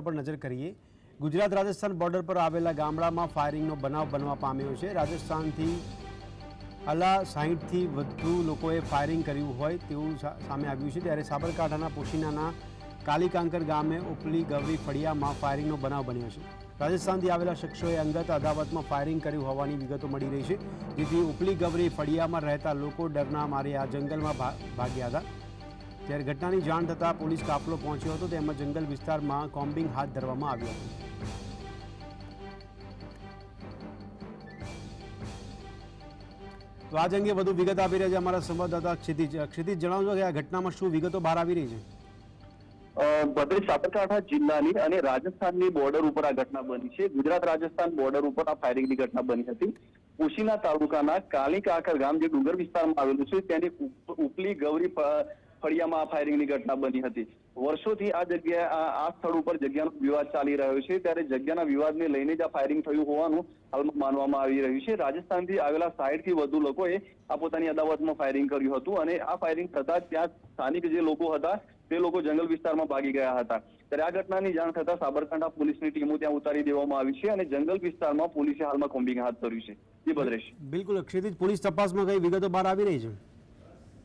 પર નજર કરીએ. ગુજરાત રાજસ્થાન બોર્ડર પર આવેલા ગામડામાં ફાયરિંગનો બનાવ બનવા પામ્યો છે. રાજસ્થાનથી અલા સાહીઠથી વધુ લોકોએ ફાયરિંગ કર્યું હોય તેવું સામે આવ્યું છે. ત્યારે સાબરકાંઠાના પોશીનાના કાલીકાંકર ગામે ઉપલી ગવરી ફળિયામાં ફાયરિંગનો બનાવ બન્યો છે. રાજસ્થાનથી આવેલા શખ્સોએ અંગત અદાવતમાં ફાયરિંગ કર્યું હોવાની વિગતો મળી રહી છે. જેથી ઉપલી ગવરી ફળિયામાં રહેતા લોકો ડરના મારે આ જંગલમાં ભાગ્યા હતા. ત્યારે ઘટનાની જાણ થતાં પોલીસ કાફલો પહોંચ્યો હતો. તેમજ જંગલ વિસ્તારમાં કોમ્બિંગ હાથ ધરવામાં આવ્યું હતું. તો આ અંગે વધુ વિગત આપી રહ્યા છે અમારા સંવાદદાતા ક્ષિતિજ. ક્ષિતિજ જણાવજો કે આ ઘટનામાં શું વિગતો બહાર આવી રહી છે? અ, સાબરકાંઠા જિલ્લાની અને રાજસ્થાનની બોર્ડર ઉપર આ ઘટના બની છે. ગુજરાત રાજસ્થાન બોર્ડર ઉપર આ ફાયરિંગની ઘટના બની હતી. ઉશીના તાલુકાના કાલી કાકર ગામ જે ડુંગર વિસ્તારમાં આવેલું છે તેની ઉપલી ગૌરી ફળિયામાં આ ફાયરિંગની ઘટના બની હતી. વર્ષોથી આ જગ્યા આ સ્થળ ઉપર જગ્યાનો વિવાદ ચાલી રહ્યો છે. ત્યારે જગ્યાના વિવાદને લઈને જ આ ફાયરિંગ થયું હોવાનું હાલમાં માનવામાં આવી રહ્યું છે. રાજસ્થાનથી આવેલા સાઈઠથી વધુ લોકોએ આ પોતાની અદાવતમાં ફાયરિંગ કર્યું હતું અને આ ફાયરિંગ થતા ત્યાં સ્થાનિક જે લોકો હતા, તે લોકો જંગલ વિસ્તારમાં ભાગી ગયા હતા. ત્યારે આ ઘટનાની જાણ થતા સાબરકાંઠા પોલીસની ટીમો ત્યાં ઉતારી દેવામાં આવી છે અને જંગલ વિસ્તારમાં પોલીસે હાલમાં કોમ્બિંગ હાથ ધર્યું છે. જી ભદ્રેશ. બિલકુલ. ક્ષિતિજ, પોલીસ તપાસમાં કઈ વિગતો બહાર આવી રહી છે?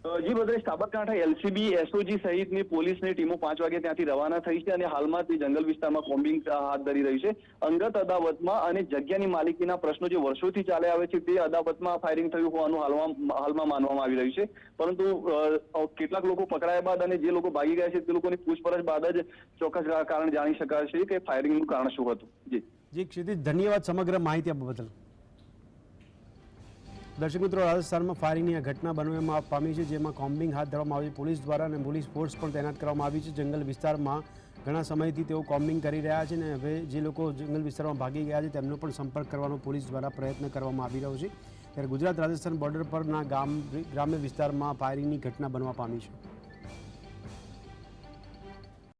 જી ભદ્રેશ, સાબરકાંઠા એલસીબી, એસઓજી સહિતની પોલીસની ટીમો પાંચ વાગે ત્યાંથી રવાના થઈ છે અને હાલમાં તે જંગલ વિસ્તારમાં કોમ્બિંગ હાથ ધરી રહી છે. અંગત અદાવતમાં અને જગ્યાની માલિકીના પ્રશ્નો જે વર્ષોથી ચાલે આવે છે તે અદાવતમાં ફાયરિંગ થયું હોવાનું હાલમાં હાલમાં માનવામાં આવી રહ્યું છે. પરંતુ કેટલાક લોકો પકડાયા બાદ અને જે લોકો ભાગી ગયા છે તે લોકોની પૂછપરછ બાદ જ ચોક્કસ કારણ જાણી શકાશે કે ફાયરિંગનું કારણ શું હતું. જી. જી, ક્ષિતિજ, ધન્યવાદ સમગ્ર માહિતી આપવા બદલ. દર્શક મિત્રો, રાજસ્થાનમાં ફાયરિંગની આ ઘટના બનવામાં પામી છે જેમાં કોમ્બિંગ હાથ ધરવામાં આવી પોલીસ દ્વારા અને પોલીસ ફોર્સ પણ તૈનાત કરવામાં આવી છે. જંગલ વિસ્તારમાં ઘણા સમયથી તેઓ કોમ્બિંગ કરી રહ્યા છે અને હવે જે લોકો જંગલ વિસ્તારમાં ભાગી ગયા છે, તેમનો પણ સંપર્ક કરવાનો પોલીસ દ્વારા પ્રયત્ન કરવામાં આવી રહ્યો છે. ત્યારે ગુજરાત રાજસ્થાન બોર્ડર પરના ગામ ગ્રામ્ય વિસ્તારમાં ફાયરિંગની ઘટના બનવા પામી છે.